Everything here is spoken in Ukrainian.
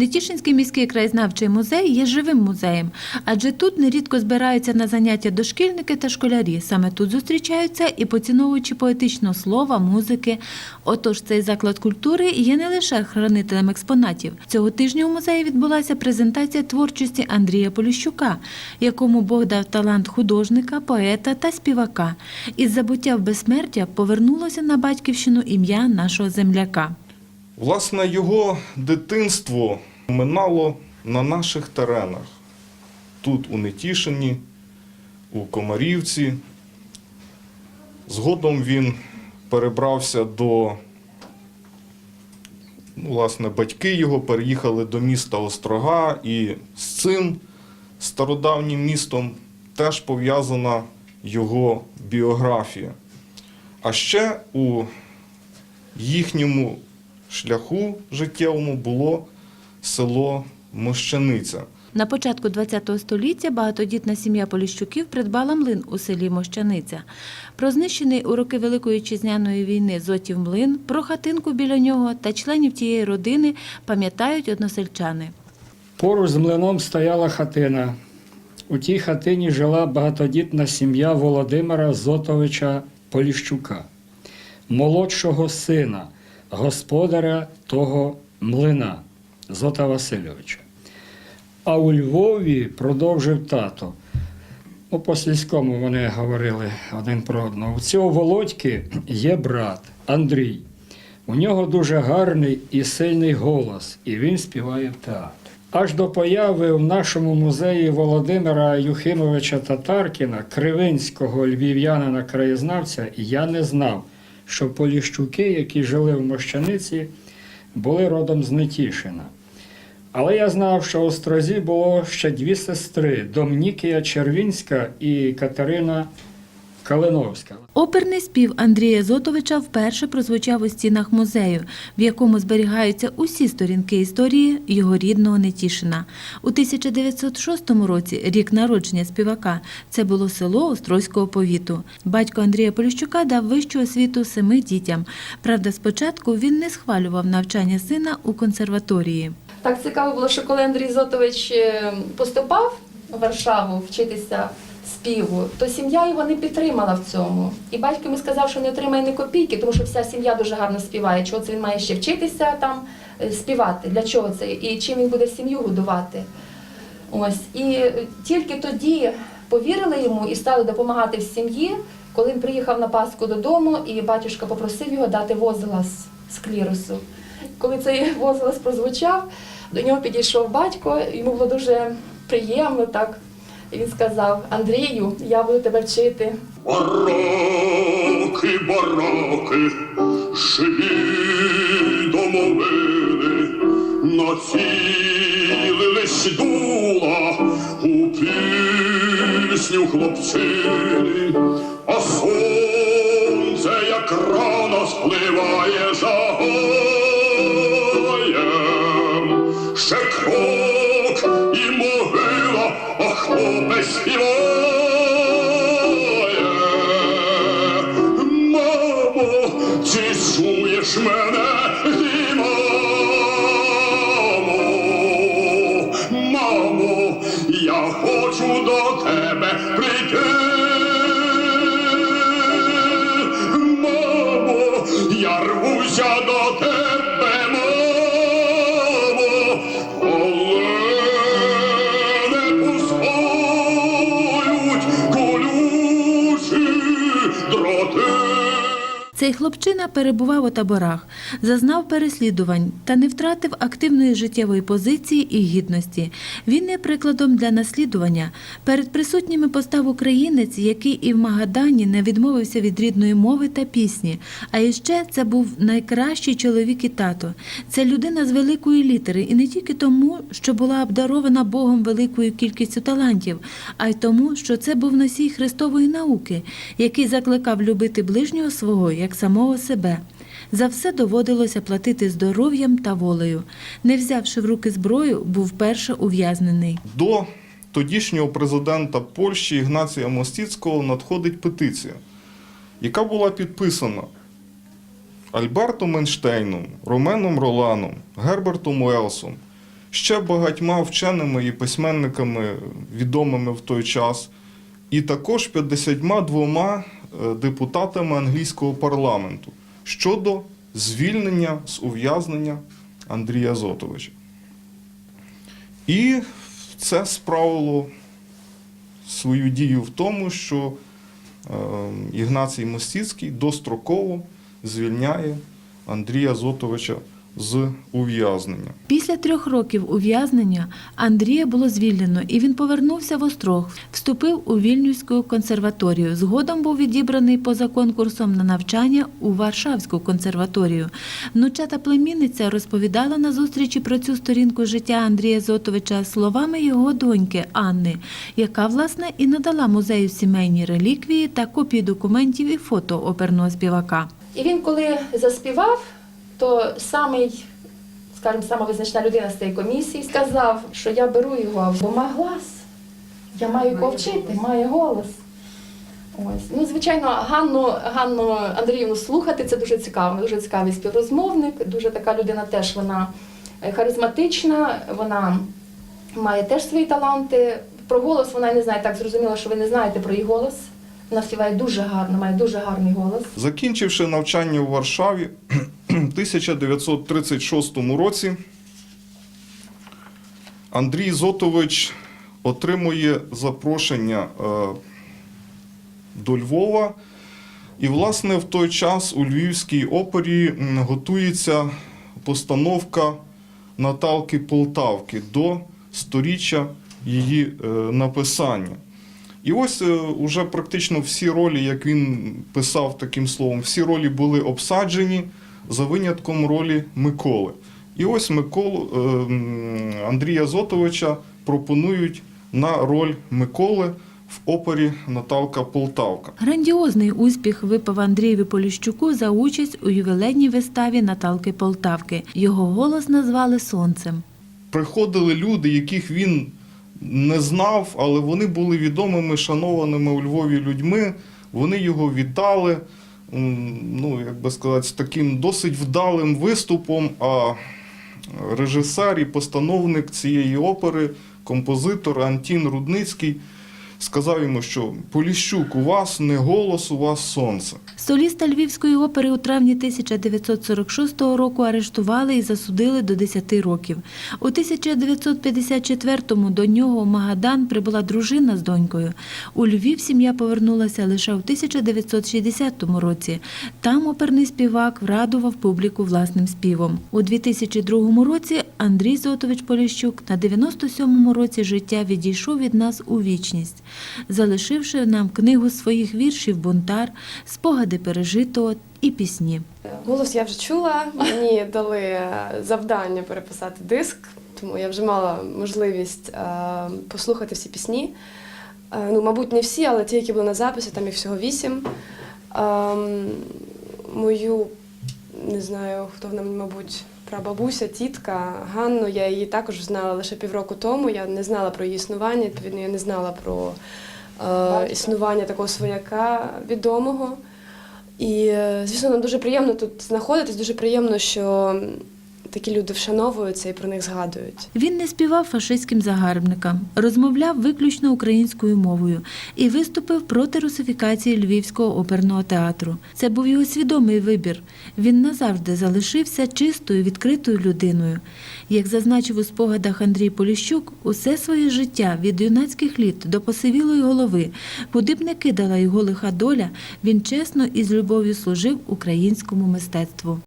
Нетішинський міський краєзнавчий музей є живим музеєм, адже тут нерідко збираються на заняття дошкільники та школярі. Саме тут зустрічаються і поціновуючи поетичного слова, музики. Отож, цей заклад культури є не лише хранителем експонатів. Цього тижня у музеї відбулася презентація творчості Андрія Поліщука, якому Бог дав талант художника, поета та співака. Із забуття в безсмертя повернулося на батьківщину ім'я нашого земляка. Власне, його дитинство минало на наших теренах. Тут, у Нетішині, у Комарівці. Згодом він перебрався до, ну, власне, батьки його переїхали до міста Острога, і з цим стародавнім містом теж пов'язана його біографія. А ще у їхньому шляху життєвому було село Мощаниця. На початку ХХ століття багатодітна сім'я Поліщуків придбала млин у селі Мощаниця. Про знищений у роки Великої Вітчизняної війни Зотів млин, про хатинку біля нього та членів тієї родини пам'ятають односельчани. Поруч з млином стояла хатина. У тій хатині жила багатодітна сім'я Володимира Зотовича Поліщука, молодшого сина, господаря того млина Зота Васильовича. А у Львові продовжив тато. Ну, по сільському вони говорили один про одного. У цього Володьки є брат Андрій. У нього дуже гарний і сильний голос, і він співає в театрі. Аж до появи в нашому музеї Володимира Юхимовича Татаркіна, кривинського львів'янина краєзнавця, я не знав, що поліщуки, які жили в Мощаниці, були родом з Нетішина. Але я знав, що у Острозі було ще дві сестри Домнікія Червінська і Катерина Калиновська. Оперний спів Андрія Зотовича вперше прозвучав у стінах музею, в якому зберігаються усі сторінки історії його рідного Нетішина. У 1906 році, рік народження співака, це було село Острозького повіту. Батько Андрія Поліщука дав вищу освіту семи дітям. Правда, спочатку він не схвалював навчання сина у консерваторії. Так цікаво було, що коли Андрій Зотович е, поступав в Варшаву вчитися співу, то сім'я його не підтримала в цьому. І батько йому сказав, що не отримає ні копійки, тому що вся сім'я дуже гарно співає. Чого це він має ще вчитися там е, співати? Для чого це? І чим він буде сім'ю годувати? Ось. І е, тільки тоді повірили йому і стали допомагати в сім'ї, коли він приїхав на Пасху додому, і батюшка попросив його дати возглас з клірусу. Коли цей возглас прозвучав, до нього підійшов батько, йому було дуже приємно так. І він сказав: Андрію, я буду тебе вчити. Бароки, бараки, живі домовини, націлились дула у пісню хлопчини, а сонце Цей хлопчина перебував у таборах, зазнав переслідувань та не втратив активної життєвої позиції і гідності. Він є прикладом для наслідування. Перед присутніми постав українець, який і в Магадані не відмовився від рідної мови та пісні. А іще це був найкращий чоловік і тато. Це людина з великої літери, і не тільки тому, що була обдарована Богом великою кількістю талантів, а й тому, що це був носій Христової науки, який закликав любити ближнього свого як самого себе. За все доводилося платити здоров'ям та волею. Не взявши в руки зброю, був перше ув'язнений. До тодішнього президента Польщі Ігнація Мостіцького надходить петиція, яка була підписана Альбертом Менштейном, Роменом Роланом, Гербертом Уелсом, ще багатьма вченими і письменниками, відомими в той час, і також 52 е, депутатами англійського парламенту щодо звільнення з ув'язнення Андрія Зотовича. І це справило свою дію в тому, що е, Ігнацій Мостіцький достроково звільняє Андрія Зотовича з ув'язнення. Після трьох років ув'язнення Андрія було звільнено, і він повернувся в Острог, вступив у Вільнюську консерваторію. Згодом був відібраний поза конкурсом на навчання у Варшавську консерваторію. Внучата племінниця розповідала на зустрічі про цю сторінку життя Андрія Зотовича словами його доньки Анни, яка власне і надала музею сімейні реліквії та копії документів і фото оперного співака. І він, коли заспівав, то самий, скажімо, сама визначна людина з цієї комісії сказав, що я беру його, бо має глас. Я маю його вчити, має голос. Ось. Ну, звичайно, Ганну, Ганну Андріївну слухати це дуже цікаво. Дуже цікавий співрозмовник. Дуже така людина теж вона е, харизматична, вона має теж свої таланти. Про голос вона не знає, так зрозуміло, що ви не знаєте про її голос. Вона співає дуже гарно, має дуже гарний голос. Закінчивши навчання у Варшаві 1936 році, Андрій Зотович отримує запрошення е, до Львова. І, власне, в той час у Львівській опері готується постановка Наталки Полтавки до сторіччя її е, написання. І ось е, уже практично всі ролі, як він писав таким словом, всі ролі були обсаджені за винятком ролі Миколи. І ось Миколу е, Андрія Зотовича пропонують на роль Миколи в опері Наталка Полтавка. Грандіозний успіх випав Андрієві Поліщуку за участь у ювілейній виставі Наталки Полтавки. Його голос назвали сонцем. приходили люди, яких він не знав, але вони були відомими, шанованими у Львові людьми. Вони його вітали, ну, як би сказати, з таким досить вдалим виступом. А режисер і постановник цієї опери, композитор Антін Рудницький, сказав йому, що Поліщук, у вас не голос, у вас сонце. Соліста Львівської опери у травні 1946 року арештували і засудили до 10 років. У 1954-му до нього у Магадан прибула дружина з донькою. У Львів сім'я повернулася лише у 1960 році. Там оперний співак врадував публіку власним співом. У 2002 році Андрій Зотович Поліщук на 97-му році життя відійшов від нас у вічність, залишивши нам книгу своїх віршів Бунтар, спогади пережитого і пісні. Голос я вже чула. Мені дали е, завдання переписати диск, тому я вже мала можливість е, послухати всі пісні. Е, ну, мабуть, не всі, але ті, які були на записі, там їх всього вісім. Ем, мою, не знаю, хто вона, мені, мабуть, прабабуся, тітка Ганну, я її також знала лише півроку тому. Я не знала про її існування, відповідно, я не знала про е, існування такого свояка відомого. І, е, звісно, нам дуже приємно тут знаходитись, дуже приємно, що такі люди вшановуються і про них згадують. Він не співав фашистським загарбникам, розмовляв виключно українською мовою і виступив проти русифікації Львівського оперного театру. Це був його свідомий вибір. Він назавжди залишився чистою, відкритою людиною. Як зазначив у спогадах Андрій Поліщук, усе своє життя від юнацьких літ до посивілої голови, куди б не кидала його лиха доля, він чесно і з любов'ю служив українському мистецтву.